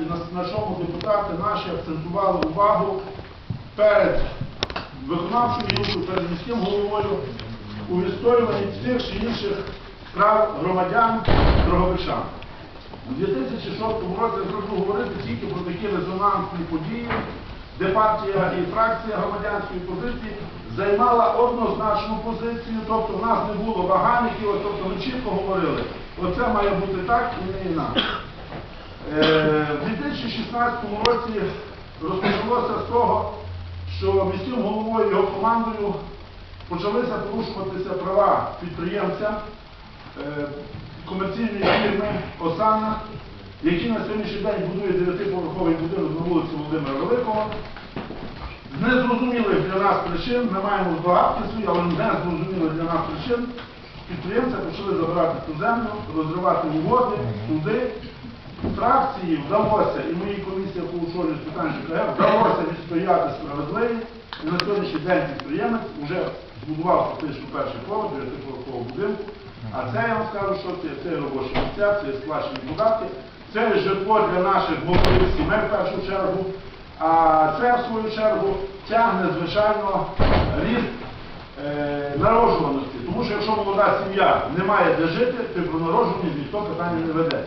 і на, чому депутати наші акцентували увагу перед виконавчою гілкою, перед міським головою у відстоюванні тих чи інших прав громадян Дроговичан. У 2006 році я зроблю говорити тільки про такі резонансні події, де партія і фракція громадянської позиції займала однозначну позицію, тобто в нас не було от, тобто ми чітко говорили, оце має бути так і не інакше. Е, В 2016 році розпочалося з того, що міським головою його командою почалися порушуватися права підприємця е, комерційної фірми Осана, який на сьогоднішній день будує дев'ятиповерховий будинок на вулиці Володимира Великого. З незрозумілих для нас причин, ми маємо здогадки свої, але незрозумілих для нас причин, підприємця почали забирати ту землю, розривати угоди, суди. Фракції вдалося, і моїй комісії, яку очолюю з питань ЖКГ, вдалося відстояти справедливість. І на сьогоднішній день підприємець вже збудував фактично перший поверх дев'ятиповерхового будинку. А це я вам скажу, що це, це робочі місця, це сплачені податки, це житло для наших молодих сімей в першу чергу. А це, в свою чергу, тягне, звичайно, ріст е, народжуваності. Тому що якщо молода сім'я не має де жити, то про народжуваність ніхто питання не веде.